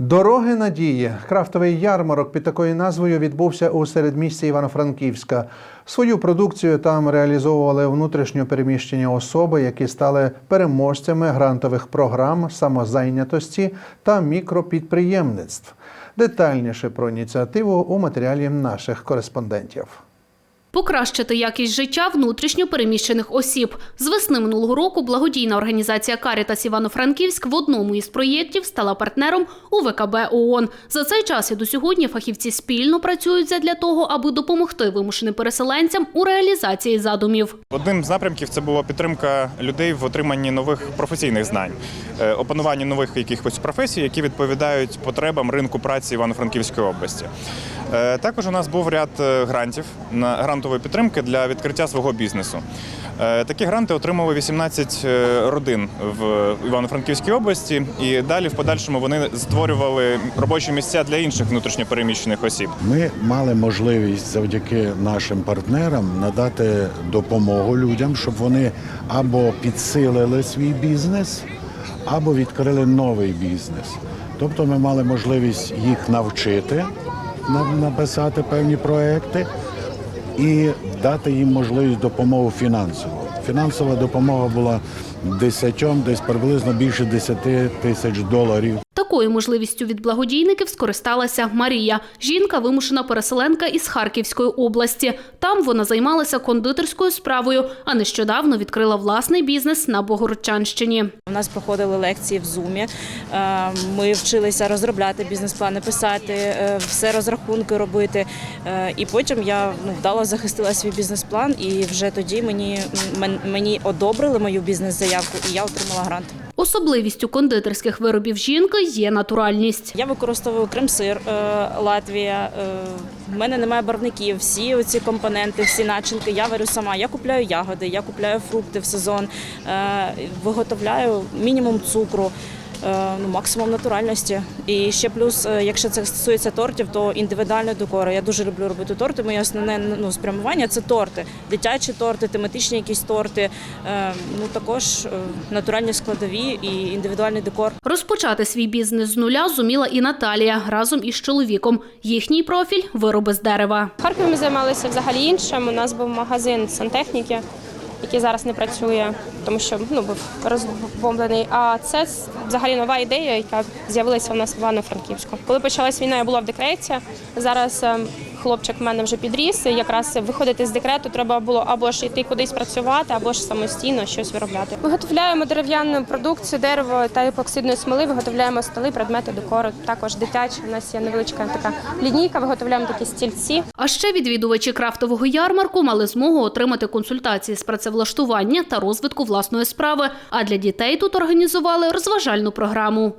Дороги надії. Крафтовий ярмарок під такою назвою відбувся у середмісті Івано-Франківська. Свою продукцію там реалізовували внутрішньо переміщені особи, які стали переможцями грантових програм самозайнятості та мікропідприємництв. Детальніше про ініціативу у матеріалі наших кореспондентів. Покращити якість життя внутрішньо переміщених осіб. З весни минулого року благодійна організація Карітас Івано-Франківськ в одному із проєктів стала партнером у ВКБ ООН. За цей час і до сьогодні фахівці спільно працюють задля того, аби допомогти вимушеним переселенцям у реалізації задумів. Одним з напрямків це була підтримка людей в отриманні нових професійних знань, е, опануванні нових якихось професій, які відповідають потребам ринку праці Івано-Франківської області. Е, Також у нас був ряд е, грантів на грантової підтримки для відкриття свого бізнесу. Е, Такі гранти отримали 18 е, родин в Івано-Франківській області, і далі в подальшому вони створювали робочі місця для інших внутрішньопереміщених осіб. Ми мали можливість завдяки нашим партнерам надати допомогу людям, щоб вони або підсилили свій бізнес, або відкрили новий бізнес. Тобто ми мали можливість їх навчити написати певні проекти і дати їм можливість допомогу фінансову. Фінансова допомога була десятьом, десь приблизно більше 10 тисяч доларів. Такою можливістю від благодійників скористалася Марія. Жінка вимушена переселенка із Харківської області. Там вона займалася кондитерською справою, а нещодавно відкрила власний бізнес на Богородчанщині. У нас проходили лекції в Зумі. Е, Ми вчилися розробляти бізнес-плани, писати, е, все розрахунки робити. Е, І потім я ну, вдало захистила свій бізнес-план, і вже тоді мені, мені одобрили мою бізнес-заявку, і я отримала грант. Особливістю кондитерських виробів жінки є натуральність. Я використовую крем-сир, е, Латвія. е, В мене немає барвників. Всі ці компоненти, всі начинки я варю сама. Я купляю ягоди, я купляю фрукти в сезон, е, виготовляю мінімум цукру. Е, Ну, максимум натуральності. І ще плюс, е, якщо це стосується тортів, то індивідуальний декор. Я дуже люблю робити торти. Моє основне ну, спрямування це торти, дитячі торти, тематичні якісь торти. Е, Ну також натуральні складові і індивідуальний декор. Розпочати свій бізнес з нуля зуміла і Наталія разом із чоловіком. Їхній профіль вироби з дерева. В Харкові ми займалися взагалі іншим. У нас був магазин сантехніки, який зараз не працює, тому що ну був розбомблений. А це взагалі нова ідея, яка з'явилася у нас в Івано-Франківську. Коли почалась війна, я була в декреті. Зараз ем, хлопчик в мене вже підріс. і Якраз виходити з декрету треба було або ж йти кудись працювати, або ж самостійно щось виробляти. Виготовляємо дерев'яну продукцію, дерево та епоксидної смоли. Виготовляємо столи, предмети декору. Також дитячі. У нас є невеличка така лінійка. Виготовляємо такі стільці. А ще відвідувачі крафтового ярмарку мали змогу отримати консультації з працевлаштування та розвитку власної справи. А для дітей тут організували розважальну програму.